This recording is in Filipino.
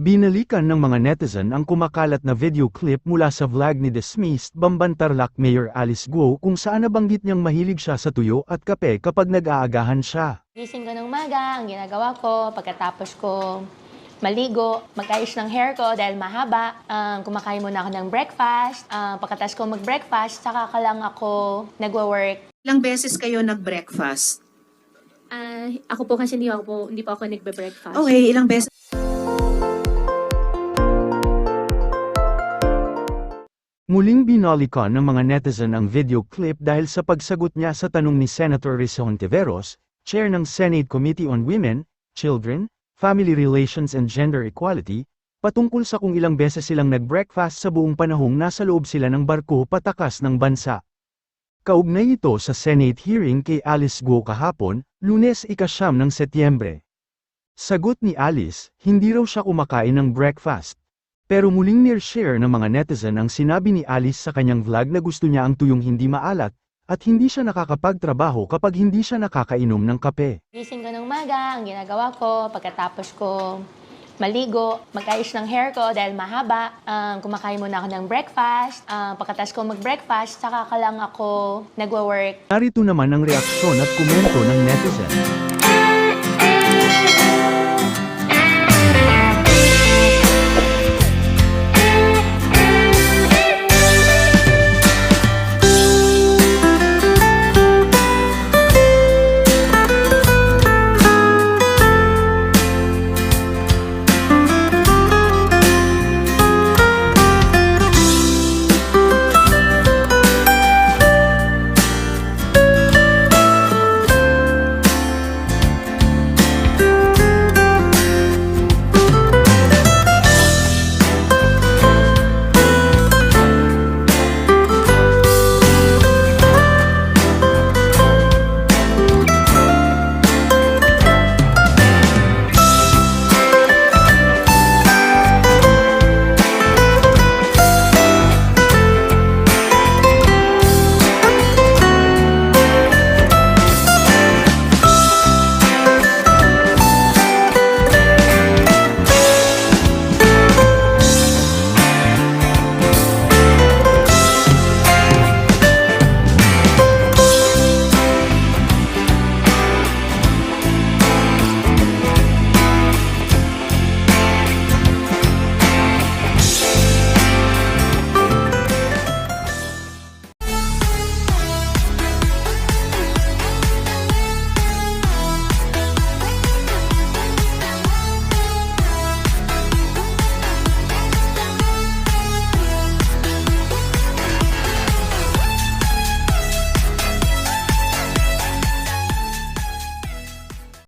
Binalikan ng mga netizen ang kumakalat na video clip mula sa vlog ni dismissed Bambantarlac Mayor Alice Guo kung saan nabanggit niyang mahilig siya sa tuyo at kape kapag nag-aagahan siya. Gising ko ng maga, ang ginagawa ko, pagkatapos ko maligo, mag-ayos ng hair ko dahil mahaba, um, kumakain muna ako ng breakfast, um, pagkatapos ko mag-breakfast, saka ka lang ako nagwa-work. Ilang beses kayo nag-breakfast? Ah, ako po kasi hindi ako po, hindi pa ako nagbe-breakfast. Okay, ilang beses? Muling binalikan ng mga netizen ang video clip dahil sa pagsagot niya sa tanong ni Senator Risa Hontiveros, chair ng Senate Committee on Women, Children, Family Relations and Gender Equality, patungkol sa kung ilang beses silang nag-breakfast sa buong panahong nasa loob sila ng barko patakas ng bansa. Kaugnay ito sa Senate hearing kay Alice Guo kahapon, lunes ikasyam ng Setyembre. Sagot ni Alice, hindi raw siya kumakain ng breakfast. Pero muling near-share ng mga netizen ang sinabi ni Alice sa kanyang vlog na gusto niya ang tuyong hindi maalat, at hindi siya nakakapagtrabaho kapag hindi siya nakakainom ng kape. Gising ko ng maga, ang ginagawa ko, pagkatapos ko maligo, mag-ayos ng hair ko dahil mahaba, um, kumakain muna ako ng breakfast, um, pagkatapos ko mag-breakfast, saka ka lang ako nagwa-work. Narito naman ang reaksyon at komento ng netizen.